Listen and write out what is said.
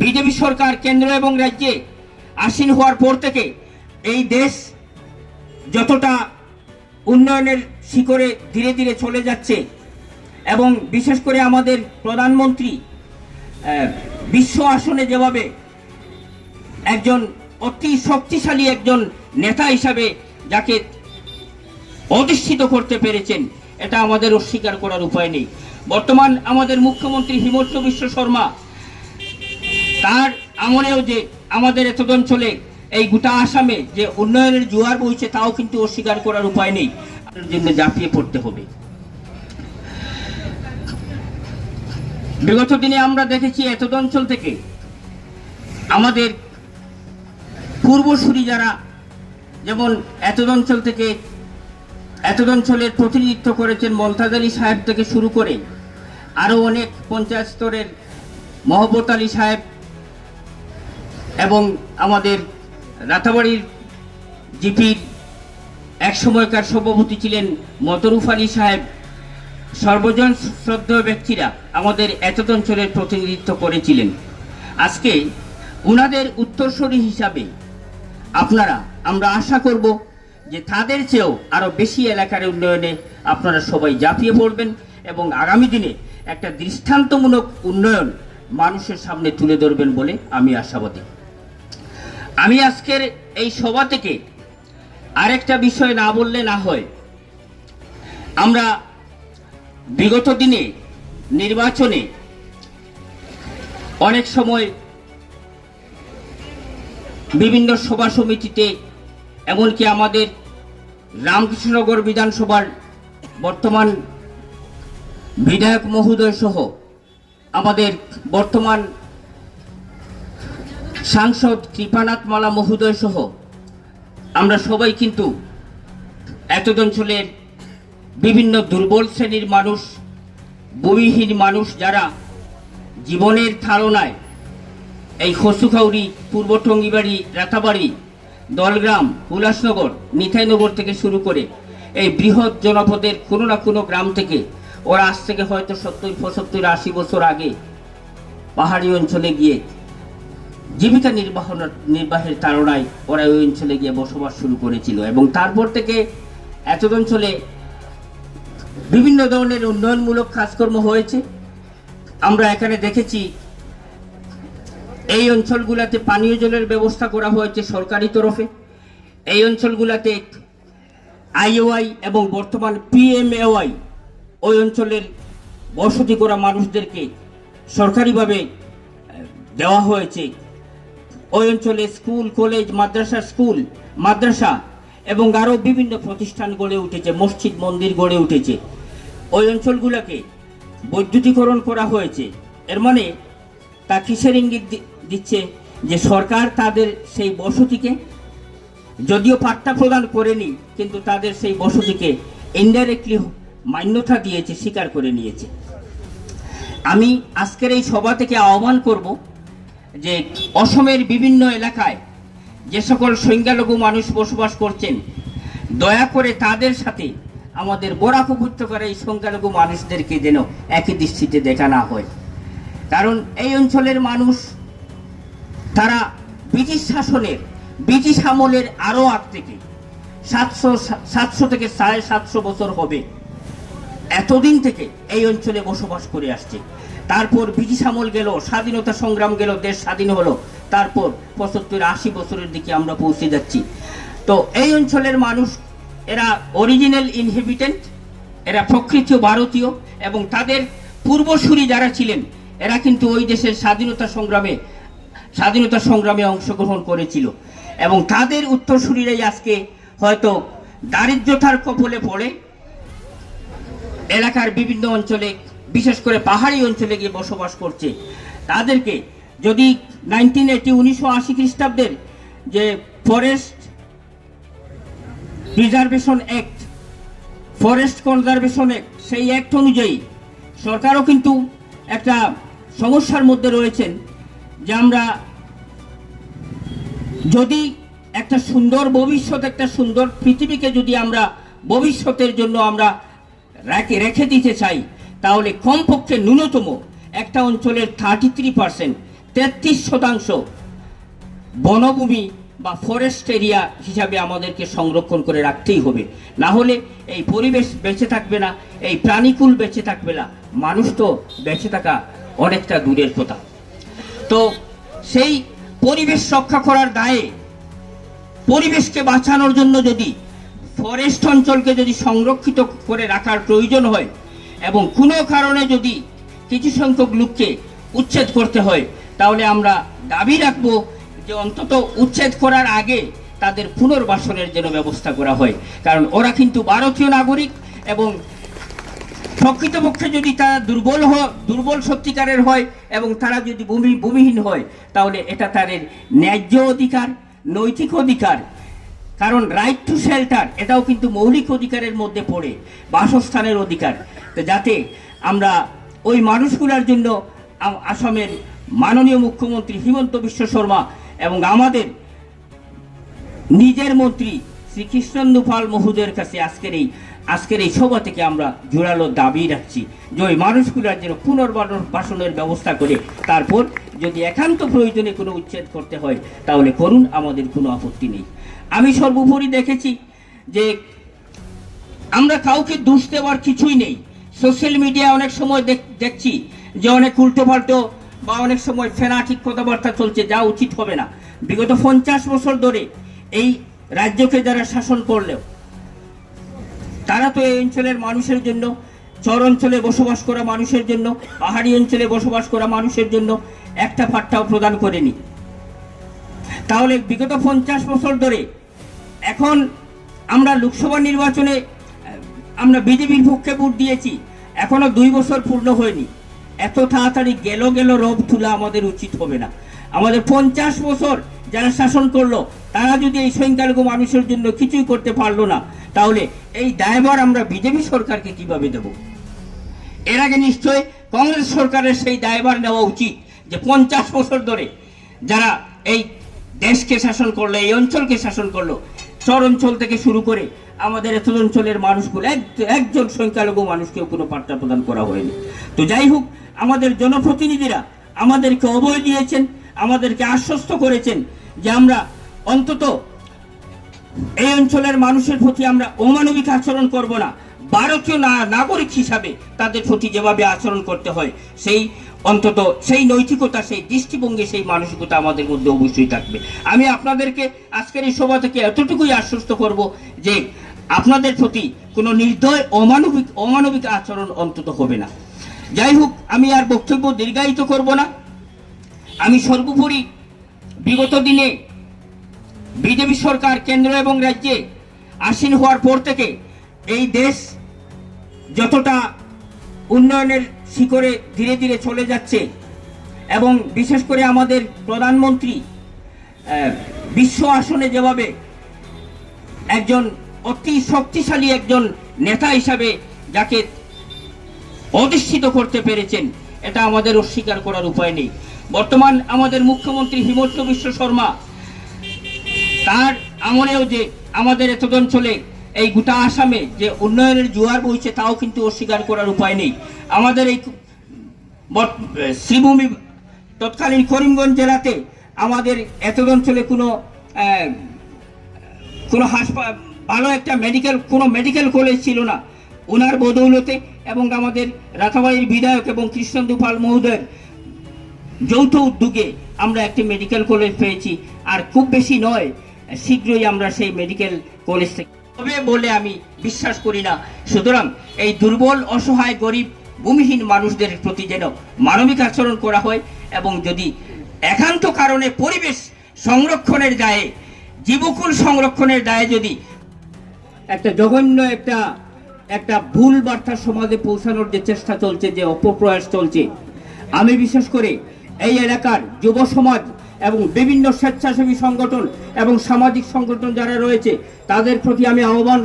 BJP সরকার কেন্দ্র এবং রাজ্যে আসীন হওয়ার পর থেকে এই দেশ যতটা উন্নয়নের শিখরে ধীরে ধীরে চলে যাচ্ছে এবং বিশেষ করে আমাদের প্রধানমন্ত্রী বিশ্ব আসনে যেভাবে একজন অতি শক্তিশালী একজন নেতা হিসাবে যাকে অধিষ্ঠিত করতে পেরেছেন, এটা আমাদের অস্বীকার করার উপায় নেই। বর্তমান আমাদের মুখ্যমন্ত্রী হিমন্ত বিশ্ব শর্মা তার আমলেও যে আমাদের এত অঞ্চলে এই গোটা আসামে যে উন্নয়নের জোয়ার বইছে, তাও কিন্তু অস্বীকার করার উপায় নেই। জন্য ঝাঁপিয়ে পড়তে হবে। বিগত দিনে আমরা দেখেছি এত অঞ্চল থেকে আমাদের পূর্বসূরি যারা যেমন এত অঞ্চল থেকে এত অঞ্চলের প্রতিনিধিত্ব করেছেন মমতাজ আলী সাহেব থেকে শুরু করে আরও অনেক পঞ্চায়েত স্তরের মহব্বত আলী সাহেব এবং আমাদের রাতাবাড়ির জিপির এক সময়কার সভাপতি ছিলেন মতরুফ আলী সাহেব। সর্বজন শ্রদ্ধেয় ব্যক্তিরা আমাদের এত অঞ্চলের প্রতিনিধিত্ব করেছিলেন। আজকে উনাদের উত্তরসূরি হিসাবে আপনারা, আমরা আশা করব যে তাদের চেয়েও আরও বেশি এলাকার উন্নয়নে আপনারা সবাই ঝাঁপিয়ে পড়বেন এবং আগামী দিনে একটা দৃষ্টান্তমূলক উন্নয়ন মানুষের সামনে তুলে ধরবেন বলে আমি আশাবাদী। আমি আজকের এই সভা থেকে আরেকটা বিষয় না বললে না হয়। আমরা বিগত দিনে নির্বাচনে অনেক সময় বিভিন্ন সভা সমিতিতে, এমনকি আমাদের রামকৃষ্ণনগর বিধানসভার বর্তমান বিধায়ক মহোদয় সহ আমাদের বর্তমান সাংসদ কৃপানাথ মালা মহোদয় সহ আমরা সবাই কিন্তু এত অঞ্চলের বিভিন্ন দুর্বল শ্রেণির মানুষ বইহীন মানুষ যারা জীবনের ধারণায় এই খসুখাউড়ি পূর্ব টঙ্গিবাড়ি রাতাবাড়ি, দলগ্রাম, উল্লাসনগর, নিতাইনগর থেকে শুরু করে এই বৃহৎ জনপদের কোনো না কোনো গ্রাম থেকে ওরা আজ থেকে হয়তো সত্তর, পঁচাত্তর, আশি বছর আগে পাহাড়ি অঞ্চলে গিয়ে জীবিকা নির্বাহ নির্বাহের তাড়নায় ওরা ওই অঞ্চলে গিয়ে বসবাস শুরু করেছিল এবং তারপর থেকে এত অঞ্চলে বিভিন্ন ধরনের উন্নয়নমূলক কাজকর্ম হয়েছে। আমরা এখানে দেখেছি, এই অঞ্চলগুলোতে পানীয় জলের ব্যবস্থা করা হয়েছে সরকারি তরফে। এই অঞ্চলগুলোতে আইওআই এবং বর্তমান পিএমএওয়াই ওই অঞ্চলের বসতি করা মানুষদেরকে সরকারিভাবে দেওয়া হয়েছে। ওই অঞ্চলে স্কুল, কলেজ, মাদ্রাসা, স্কুল, মাদ্রাসা এবং আরও বিভিন্ন প্রতিষ্ঠান গড়ে উঠেছে, মসজিদ, মন্দির গড়ে উঠেছে। ওই অঞ্চলগুলোকে বৈদ্যুতিকরণ করা হয়েছে। এর মানে তা কিসের ইঙ্গিত দিচ্ছে? যে সরকার তাদের সেই বসতিকে যদিও পাট্টা প্রদান করেনি, কিন্তু তাদের সেই বসতিকে ইনডাইরেক্টলি মান্যতা দিয়েছে, স্বীকার করে নিয়েছে। আমি আজকের এই সভা থেকে আহ্বান করব যে অসমের বিভিন্ন এলাকায় যে সকল সংখ্যালঘু মানুষ বসবাস করছেন, দয়া করে তাদের সাথে আমাদের বরাক উপত্যকার এই সংখ্যালঘু মানুষদেরকে যেন একই দৃষ্টিতে দেখা না হয়। কারণ এই অঞ্চলের মানুষ, তারা ব্রিটিশ শাসনের, ব্রিটিশ আমলের আরও আগ থেকে সাতশো সাতশো থেকে সাড়ে সাতশো বছর হবে। এতদিন থেকে এই অঞ্চলে বসবাস করে আসছে। তারপর ব্রিটিশ আমল গেল, স্বাধীনতা সংগ্রাম গেল, দেশ স্বাধীন হলো। তারপর পঁচাত্তর, আশি বছরের দিকে আমরা পৌঁছে যাচ্ছি। তো এই অঞ্চলের মানুষ, এরা অরিজিনাল ইনহেবিটেন্ট এরা প্রকৃত ভারতীয় এবং তাদের পূর্বসূরি যারা ছিলেন, এরা কিন্তু ওই দেশের স্বাধীনতা সংগ্রামে স্বাধীনতা সংগ্রামে অংশগ্রহণ করেছিল। এবং তাদের উত্তরসূরিরাই আজকে হয়তো দারিদ্রতার কবলে পড়ে। এলাকার বিভিন্ন অঞ্চলে বিশেষ করে পাহাড়ি অঞ্চলে গিয়ে বসবাস করছে। তাদেরকে যদি নাইনটিন এইটি, উনিশশো আশি খ্রিস্টাব্দের যে forest reservation act, forest conservation act, সেই অ্যাক্ট অনুযায়ী সরকারও কিন্তু একটা সমস্যার মধ্যে রয়েছেন যে আমরা যদি একটা সুন্দর ভবিষ্যৎ, একটা সুন্দর পৃথিবীকে যদি আমরা ভবিষ্যতের জন্য আমরা রেখে রেখে দিতে চাই তাহলে কমপক্ষে ন্যূনতম একটা অঞ্চলের থার্টি থ্রি পার্সেন্ট তেত্রিশ শতাংশ বনভূমি বা ফরেস্ট এরিয়া হিসাবে আমাদেরকে সংরক্ষণ করে রাখতেই হবে। না হলে এই পরিবেশ বেঁচে থাকবে না, এই প্রাণীকুল বেঁচে থাকবে না। মানুষ তো বেঁচে থাকা অনেকটা দূরের কথা। তো সেই পরিবেশ রক্ষা করার দায়ে পরিবেশকে বাঁচানোর জন্য যদি ফরেস্ট অঞ্চলকে যদি সংরক্ষিত করে রাখার প্রয়োজন হয় এবং কোনো কারণে যদি কিছু সংখ্যক লোককে উচ্ছেদ করতে হয়, তাহলে আমরা দাবি রাখব যে অন্তত উচ্ছেদ করার আগে তাদের পুনর্বাসনের যেন ব্যবস্থা করা হয়। কারণ ওরা কিন্তু ভারতীয় নাগরিক এবং প্রকৃতপক্ষে যদি তারা দুর্বল হ, দুর্বল সত্যিকারের হয় এবং তারা যদি ভূমি, ভূমিহীন হয়, তাহলে এটা তাদের ন্যায্য অধিকার, নৈতিক অধিকার। কারণ রাইট টু শেল্টার এটাও কিন্তু মৌলিক অধিকারের মধ্যে পড়ে, বাসস্থানের অধিকার। তো যাতে আমরা ওই মানুষগুলোর জন্য আসামের মাননীয় মুখ্যমন্ত্রী হিমন্ত বিশ্ব শর্মা এবং আমাদের নিজের মন্ত্রী শ্রী কৃষ্ণেন্দু পাল মহুদের কাছে আজকের এই আজকের এই সভা থেকে আমরা জোরালো দাবি রাখছি যে ওই মানুষগুলোর যেন পুনর্বাসনের ব্যবস্থা করে তারপর যদি একান্ত প্রয়োজনে কোনো উচ্ছেদ করতে হয়, তাহলে করুন, আমাদের কোনো আপত্তি নেই। আমি সর্বোপরি দেখেছি যে আমরা কাউকে দোষ দেওয়ার কিছুই নেই। সোশ্যাল মিডিয়া অনেক সময় দেখ- দেখছি যে অনেক উল্টো পাল্টো বা অনেক সময় ফেনাটিক কথাবার্তা চলছে, যা উচিত হবে না। বিগত পঞ্চাশ বছর ধরে এই রাজ্যকে যারা শাসন করলেও, তারা তো এই অঞ্চলের মানুষের জন্য, চর অঞ্চলে বসবাস করা মানুষের জন্য, পাহাড়ি অঞ্চলে বসবাস করা মানুষের জন্য একটা পাট্টাও প্রদান করেনি। তাহলে বিগত পঞ্চাশ বছর ধরে এখন আমরা লোকসভা নির্বাচনে আমরা বিজেপির পক্ষে ভোট দিয়েছি। এখনও দুই বছর পূর্ণ হয়নি। এত তাড়াতাড়ি গেল গেল রব তোলা আমাদের উচিত হবে না। আমাদের পঞ্চাশ বছর যারা শাসন করল, তারা যদি এই সংখ্যালঘু মানুষের জন্য কিছুই করতে পারল না, তাহলে এই দায়ভার আমরা বিজেপি সরকারকে কীভাবে দেব? এর আগে নিশ্চয় কংগ্রেস সরকারের সেই দায়ভার নেওয়া উচিত যে পঞ্চাশ বছর ধরে যারা এই দেশকে শাসন করল, এই অঞ্চলকে শাসন করল চর অঞ্চল থেকে শুরু করে আমাদের এত অঞ্চলের মানুষগুলো এক- একজন সংখ্যালঘু মানুষকেও কোনো পাট্টা প্রদান করা হয়নি। তো যাই হোক, আমাদের জনপ্রতিনিধিরা আমাদেরকে অভয় দিয়েছেন, আমাদেরকে আশ্বস্ত করেছেন যে আমরা অন্তত এই অঞ্চলের মানুষের প্রতি আমরা অমানবিক আচরণ করব না। ভারতীয় নাগরিক হিসাবে তাদের প্রতি যেভাবে আচরণ করতে হয়, সেই অন্তত সেই নৈতিকতা, সেই দৃষ্টিভঙ্গি, সেই মানসিকতা আমাদের মধ্যে অবশ্যই থাকবে। আমি আপনাদেরকে আজকের এই সভা থেকে এতটুকুই আশ্বস্ত করব যে আপনাদের প্রতি কোনো নির্দয়, অমানবিক অমানবিক আচরণ অন্তত হবে না। যাই হোক, আমি আর বক্তব্য দীর্ঘায়িত করব না। আমি সর্বোপরি বিগত দিনে বিজেপি সরকার, কেন্দ্র এবং রাজ্যে আসীন হওয়ার পর থেকে এই দেশ যতটা উন্নয়নের শিখরে ধীরে ধীরে চলে যাচ্ছে। এবং বিশেষ করে আমাদের প্রধানমন্ত্রী বিশ্ব আসনে যেভাবে একজন অতি শক্তিশালী একজন নেতা হিসাবে যাকে অধিষ্ঠিত করতে পেরেছেন, এটা আমাদের অস্বীকার করার উপায় নেই। বর্তমান আমাদের মুখ্যমন্ত্রী হিমন্ত বিশ্ব শর্মা, তার আমলেও যে আমাদের এত অঞ্চলে এই গোটা আসামে যে উন্নয়নের জোয়ার বইছে, তাও কিন্তু অস্বীকার করার উপায় নেই। আমাদের এই শ্রীভূমি, তৎকালীন করিমগঞ্জ জেলাতে আমাদের এত অঞ্চলে কোনো কোনো হাসপাতাল ভালো একটা মেডিকেল কোনো মেডিকেল কলেজ ছিল না। ওনার বদৌলতে এবং আমাদের রাতাবাড়ির বিধায়ক এবং কৃষ্ণেন্দু পাল মহোদয়ের যৌথ উদ্যোগে আমরা একটি মেডিকেল কলেজ পেয়েছি। আর খুব বেশি নয়, শীঘ্রই আমরা সেই মেডিকেল কলেজ থেকে হবে বলে আমি বিশ্বাস করি না। সুতরাং এই দুর্বল, অসহায়, গরিব, ভূমিহীন মানুষদের প্রতি যেন মানবিক আচরণ করা হয় এবং যদি একান্ত কারণে পরিবেশ সংরক্ষণের দায়ে, জীবকুল সংরক্ষণের দায়ে যদি একটা জঘন্য একটা একটা ভুল বার্তা সমাজে পৌঁছানোর যে চেষ্টা চলছে, যে অপপ্রয়াস চলছে, আমি বিশেষ করে এই এলাকার যুব সমাজ এবং বিভিন্ন স্বেচ্ছাসেবী সংগঠন এবং সামাজিক সংগঠন যারা রয়েছে তাদের প্রতি আমি আহ্বান